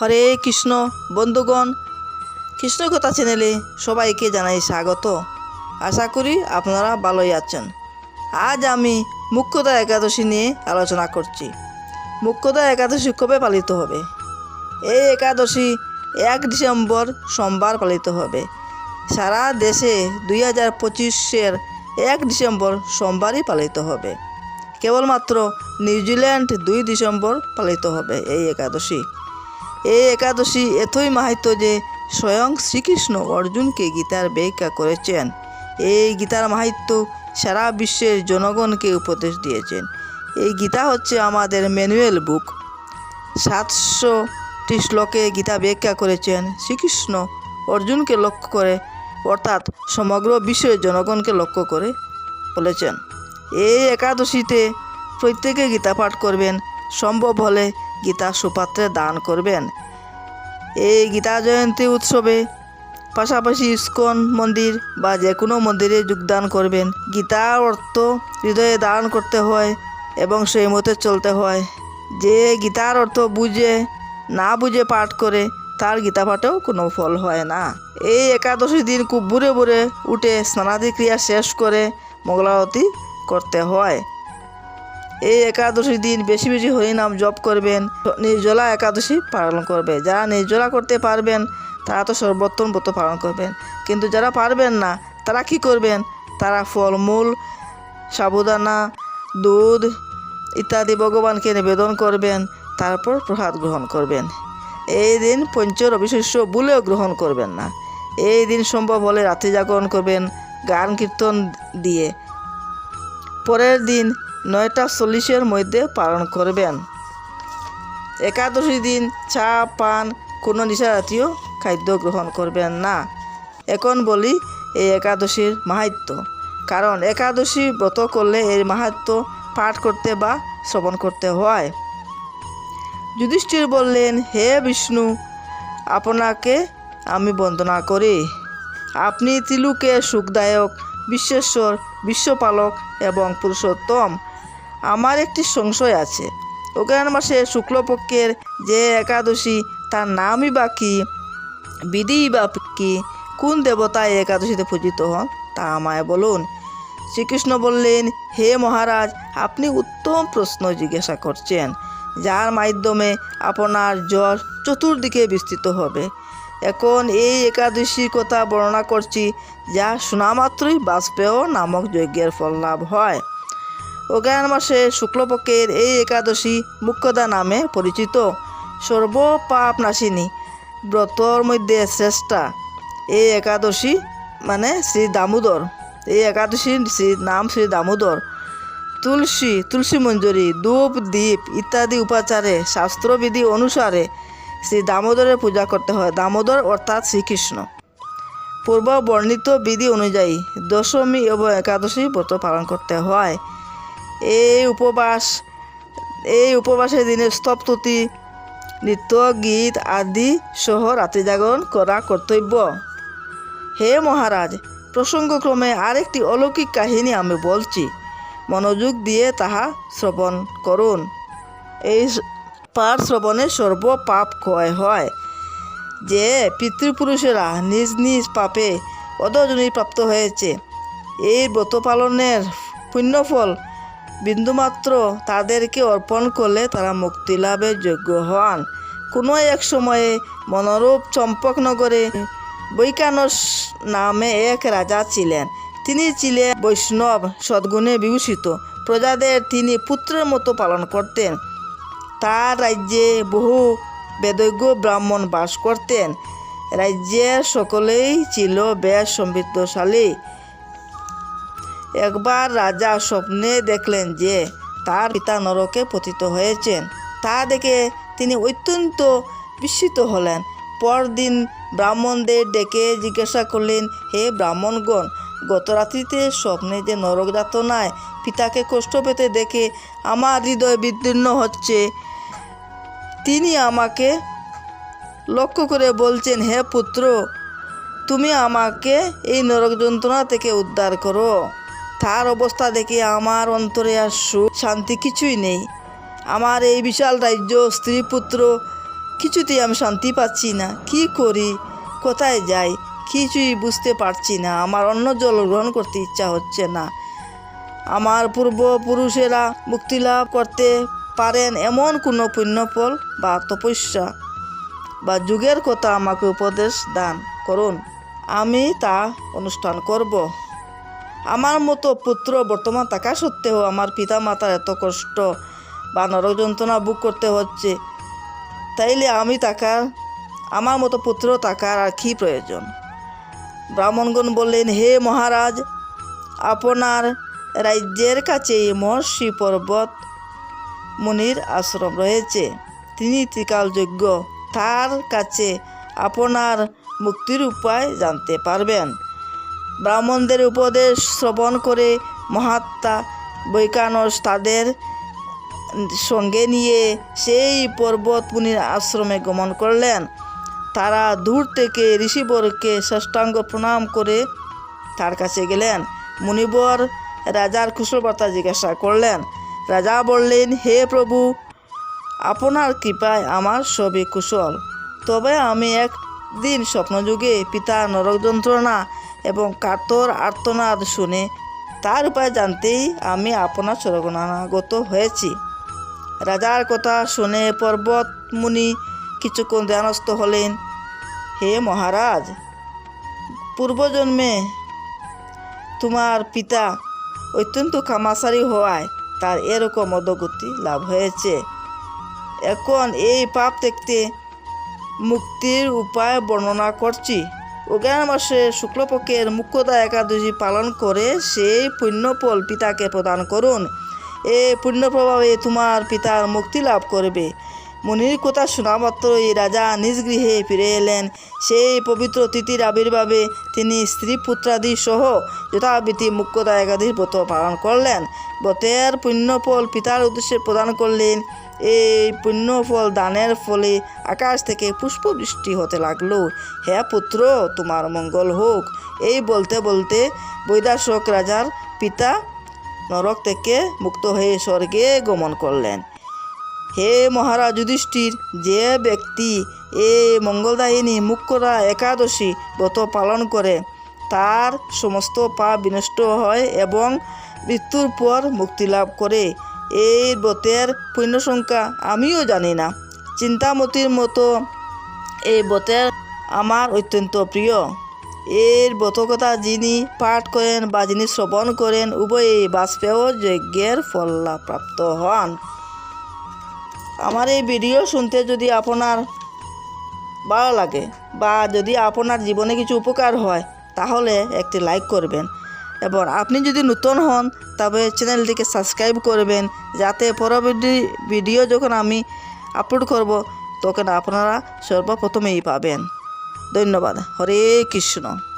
হরে কৃষ্ণ, বন্ধুগণ। কৃষ্ণ কথা চ্যানেলে সবাইকে জানাই স্বাগত। আশা করি আপনারা ভালোই আছেন। আজ আমি মুখ্যদা একাদশী নিয়ে আলোচনা করছি। মুখ্যদা একাদশী কবে পালিত হবে? এই একাদশী এক ডিসেম্বর সোমবার পালিত হবে। সারা দেশে দুই হাজার পঁচিশের এক ডিসেম্বর সোমবারই পালিত হবে। কেবলমাত্র নিউজিল্যান্ড দুই ডিসেম্বর পালিত হবে এই একাদশী। এই একাদশী এতই মাহাত্য যে স্বয়ং শ্রীকৃষ্ণ অর্জুনকে গীতার ব্যাখ্যা করেছেন। এই গীতার মাহাত্য সারা বিশ্বের জনগণকে উপদেশ দিয়েছেন। এই গীতা হচ্ছে আমাদের ম্যানুয়াল বুক। সাতশোটি শ্লোকে গীতা ব্যাখ্যা করেছেন শ্রীকৃষ্ণ অর্জুনকে লক্ষ্য করে, অর্থাৎ সমগ্র বিশ্বের জনগণকে লক্ষ্য করে বলেছেন। এই একাদশীতে প্রত্যেকে গীতা পাঠ করবেন, সম্ভব হলে গীতা সুপাত্রে দান করবেন। এই গীতা জয়ন্তী উৎসবে পাশাপাশি ইস্কন মন্দির বা যে কোনো মন্দিরে যোগদান করবেন। গীতার অর্থ হৃদয়ে ধারণ করতে হয় এবং সেই মতে চলতে হয়। যে গীতার অর্থ বুঝে, না বুঝে পাঠ করে, তার গীতা পাঠেও কোনো ফল হয় না। এই একাদশী দিন খুব ভোরে ভোরে উঠে স্নানাদি ক্রিয়া শেষ করে মঙ্গলারতি করতে হয়। এই একাদশী দিন বেশি বেশি হরিনাম জপ করবেন। নির্জলা একাদশী পালন করবে যারা নির্জলা করতে পারবেন, তারা তো সর্বোত্তম ব্রত পালন করবেন। কিন্তু যারা পারবেন না, তারা কি করবেন? তারা ফলমূল, সাবুদানা, দুধ ইত্যাদি ভগবানকে নিবেদন করবেন, তারপর প্রসাদ গ্রহণ করবেন। এই দিন পঞ্চ রবিশস্য বলেও গ্রহণ করবেন না। এই দিন সম্ভব হলে রাত্রি জাগরণ করবেন, গান কীর্তন দিয়ে। পরের দিন নয়টা চল্লিশের মধ্যে পালন করবেন। একাদশী দিন চা, পান, কোনো নিশা জাতীয় খাদ্য গ্রহণ করবেন না। এখন বলি এই একাদশীর মাহাত্য কারণ একাদশী ব্রত করলে এর মাহাত্য পাঠ করতে বা শ্রবণ করতে হয়। যুধিষ্ঠির বললেন, হে বিষ্ণু, আপনাকে আমি বন্দনা করি। আপনি তিলুকে সুখদায়ক, বিশ্বেশ্বর, বিশ্বপালক এবং পুরুষোত্তম আমার একটি সংশয় আছে। অজ্ঞান মাসে শুক্লপক্ষের যে একাদশী, তার নামই বা কী? বিধি বা কি? কোন দেবতা একাদশীতে পূজিত হন? তা আমায় বলুন। শ্রীকৃষ্ণ বললেন, হে মহারাজ, আপনি উত্তম প্রশ্ন জিজ্ঞাসা করছেন, যার মাধ্যমে আপনার জ্বর চতুর্দিকে বিস্তৃত হবে। এখন এই একাদশীর কথা বর্ণনা করছি, যা শোনামাত্রই বাষ্পেয় নামক যজ্ঞের ফল লাভ হয়। অজ্ঞান মাসে শুক্লপক্ষের এই একাদশী মুখ্যদা নামে পরিচিত। সর্বপাপ নাশিনী ব্রতর মধ্যে শ্রেষ্ঠা। এই একাদশী মানে শ্রী দামোদর। এই একাদশীর শ্রী নাম শ্রী দামোদর। তুলসী তুলসী মঞ্জুরি, ধূপ দ্বীপ ইত্যাদি উপাচারে, শাস্ত্রবিধি অনুসারে শ্রী দামোদরের পূজা করতে হয়। দামোদর অর্থাৎ শ্রীকৃষ্ণ। পূর্ব বর্ণিত বিধি অনুযায়ী দশমী এবং একাদশী ব্রত পালন করতে হয়। এই উপবাস, এই উপবাসের দিনে স্তবতুতি, নৃত্য গীত আদি সহ রাত্রি জাগরণ করা কর্তব্য। হে মহারাজ, প্রসঙ্গক্রমে আরেকটি অলৌকিক কাহিনী আমি বলছি। মনোযোগ দিয়ে তাহা শ্রবণ করুন। এই পাঠ শ্রবণে সর্ব পাপ ক্ষয় হয়। যে পিতৃপুরুষেরা নিজ নিজ পাপে অদজনী প্রাপ্ত হয়েছে, এই ব্রত পালনের পুণ্যফল বিন্দুমাত্র তাদেরকে অর্পণ করলে তারা মুক্তি লাভের যোগ্য হন। কোনো এক সময়ে মনোরূপ চম্পকনগরে বৈকানস নামে এক রাজা ছিলেন। তিনি ছিলেন বৈষ্ণব সদ্গুণে বিভূষিত। প্রজাদের তিনি পুত্রের মতো পালন করতেন। তার রাজ্যে বহু বেদজ্ঞ ব্রাহ্মণ বাস করতেন। রাজ্যের সকলেই ছিল বেশ সমৃদ্ধশালী। একবার রাজা স্বপ্নে দেখলেন যে তার পিতা নরকে পতিত হয়েছেন। তা দেখে তিনি অত্যন্ত বিস্মিত হলেন। পরদিন ব্রাহ্মণদের ডেকে জিজ্ঞাসা করলেন, হে ব্রাহ্মণগণ, গত রাত্রিতে স্বপ্নে যে নরক যাতনায় পিতাকে কষ্ট পেতে দেখে আমার হৃদয় বিদীর্ণ হচ্ছে, তিনি আমাকে লক্ষ্য করে বলছেন, হে পুত্র, তুমি আমাকে এই নরক যন্ত্রণা থেকে উদ্ধার করো। তার অবস্থা দেখে আমার অন্তরে আর সুখ শান্তি কিছুই নেই। আমার এই বিশাল রাজ্য, স্ত্রী পুত্র, কিছুতেই আমি শান্তি পাচ্ছি না। কি করি? কোথায় যাই? কিছুই বুঝতে পারছি না। আমার অন্য জল গ্রহণ করতে ইচ্ছা হচ্ছে না। আমার পূর্বপুরুষেরা মুক্তি লাভ করতে পারেন এমন কোনো পুণ্যফল বা তপস্যা বা যুগের কথা আমাকে উপদেশ দান করুন। আমি তা অনুষ্ঠান করব। আমার মতো পুত্র বর্তমান থাকা সত্ত্বেও আমার পিতা মাতার এত কষ্ট বা নরক যন্ত্রণা বুক করতে হচ্ছে। তাইলে আমি থাকার, আমার মতো পুত্র থাকার আর কী প্রয়োজন? ব্রাহ্মণগণ বললেন, হে মহারাজ, আপনার রাজ্যের কাছেই মহর্ষি পর্বত মুনির আশ্রম রয়েছে। তিনি ত্রিকালযোগ্য। তার কাছে আপনার মুক্তির উপায় জানতে পারবেন। ব্রাহ্মণদের উপদেশ শ্রবণ করে মহাত্মা বৈকানস তাদের সঙ্গে নিয়ে সেই পর্বত মুনির আশ্রমে গমন করলেন। তারা দূর থেকে ঋষিবরকে ষষ্ঠাঙ্গ প্রণাম করে তার কাছে গেলেন। মুনিবর রাজার কুশলবার্তা জিজ্ঞাসা করলেন, রাজা বললেন, হে প্রভু, আপনার কৃপায় আমার সবই কুশল। তবে আমি একদিন স্বপ্নযুগে পিতা নরক যন্ত্রণা এবং কাতর আর্তনাদ শুনে তার উপায় জানতেই আমি আপনার স্বর্গনাগত হয়েছি। রাজার কথা শুনে পর্বত মুনি কিছুক্ষণ ধ্যানস্থ হলেন। হে মহারাজ, পূর্বজন্মে তোমার পিতা অত্যন্ত কামাসারি হওয়ায় তার এরকম অধগতি লাভ হয়েছে। এখন এই পাপ দেখতে মুক্তির উপায় বর্ণনা করছি। অজ্ঞান মাসে শুক্লপক্ষের মুখ্যদা একাদশী পালন করে সেই পুণ্যফল পিতাকে প্রদান করুন। এ পুণ্য প্রভাবে তোমার পিতার মুক্তি লাভ করবে। মুনির কথা শোনা মাত্রই রাজা নিজ গৃহে ফিরে এলেন। সেই পবিত্র তিথির আবির্ভাবে তিনি স্ত্রী পুত্রাদি সহ যথাবিধি মুখ্যদা একাদশী ব্রত পালন করলেন। ব্রতের পুণ্যফল পিতার উদ্দেশ্যে প্রদান করলেন। এই পুণ্যফল দানের ফলে আকাশ থেকে পুষ্পবৃষ্টি হতে লাগল। হে পুত্র, তোমার মঙ্গল হোক। এই বলতে বলতে বৈদাসক রাজার পিতা নরক থেকে মুক্ত হয়ে স্বর্গে গমন করলেন। হে মহারাজ যুধিষ্ঠির, যে ব্যক্তি এ মঙ্গলদায়িনী মুখ্যরা একাদশী ব্রত পালন করে, তার সমস্ত পা বিনষ্ট হয় এবং মৃত্যুর পর মুক্তি লাভ করে। এই ব্রতের পুণ্য সংখ্যা আমিও জানি না। চিন্তামতির মতো এই ব্রতের আমার অত্যন্ত প্রিয়। এর ব্রতকথা যিনি পাঠ করেন বা যিনি শ্রবণ করেন উভয়ই বাষ্পেয় যজ্ঞের ফল প্রাপ্ত হন। আমার এই ভিডিও শুনতে যদি আপনার ভালো লাগে বা যদি আপনার জীবনে কিছু উপকার হয়, তাহলে একটি লাইক করবেন। এবং আপনি যদি নতুন হন, তবে চ্যানেলটিকে সাবস্ক্রাইব করবেন, যাতে পরবর্তী ভিডিও যখন আমি আপলোড করব, তখন আপনারা সর্বপ্রথমেই পাবেন। ধন্যবাদ। হরে কৃষ্ণ।